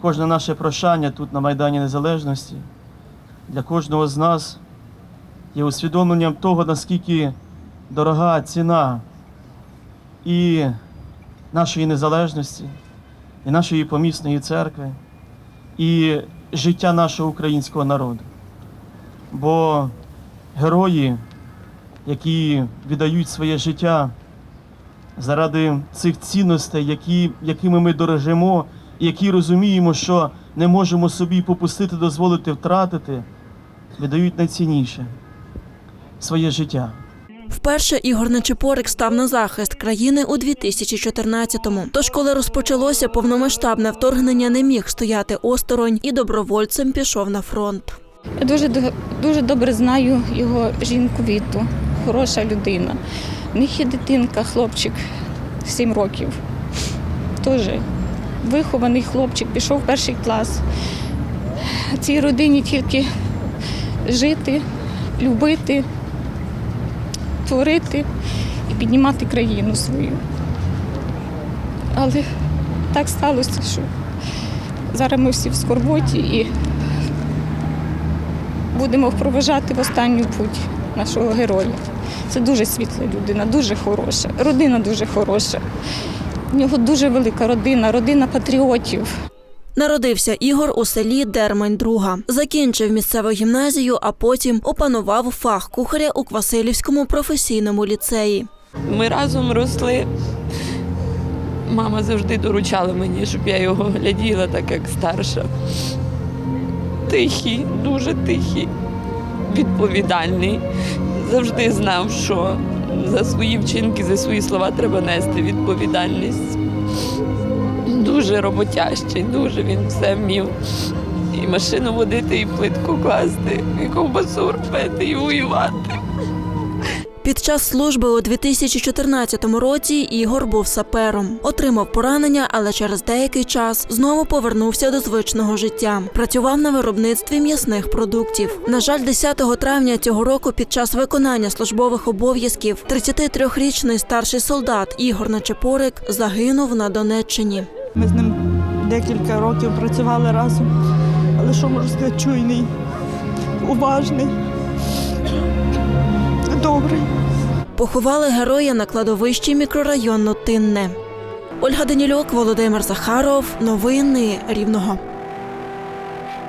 Кожне наше прощання тут на Майдані Незалежності для кожного з нас є усвідомленням того, наскільки дорога ціна і нашої незалежності, і нашої помісної церкви, і життя нашого українського народу. Бо герої, які віддають своє життя заради цих цінностей, які, якими ми дорожимо, і які розуміємо, що не можемо собі попустити, дозволити втратити, віддають найцінніше своє життя. Вперше Ігор Нечипорик став на захист країни у 2014-му. Тож, коли розпочалося повномасштабне вторгнення, не міг стояти осторонь і добровольцем пішов на фронт. Я дуже дуже добре знаю його жінку Віту, хороша людина. В них є дитинка, хлопчик 7 років. Теж вихований хлопчик, пішов в перший клас. Цій родині тільки жити, любити, творити і піднімати країну свою. Але так сталося, що зараз ми всі в скорботі і будемо проважати в останню путь нашого героя. Це дуже світла людина, дуже хороша. Родина дуже хороша. У нього дуже велика родина, родина патріотів. Народився Ігор у селі Дермань Друга. Закінчив місцеву гімназію, а потім опанував фах кухаря у Квасилівському професійному ліцеї. Ми разом росли. Мама завжди доручала мені, щоб я його гляділа, так як старша. Тихий, дуже тихий, відповідальний. Завжди знав, що за свої вчинки, за свої слова треба нести відповідальність. Дуже роботящий, дуже він все вмів. І машину водити, і плитку класти, і ковбасу робити, і воювати. Під час служби у 2014 році Ігор був сапером. Отримав поранення, але через деякий час знову повернувся до звичного життя. Працював на виробництві м'ясних продуктів. На жаль, 10 травня цього року під час виконання службових обов'язків 33-річний старший солдат Ігор Нечепорик загинув на Донеччині. Ми з ним декілька років працювали разом. Але що можу сказати, чуйний, уважний. Поховали героя на кладовищі мікрорайону Тинне. Ольга Данілюк, Володимир Захаров. Новини Рівного.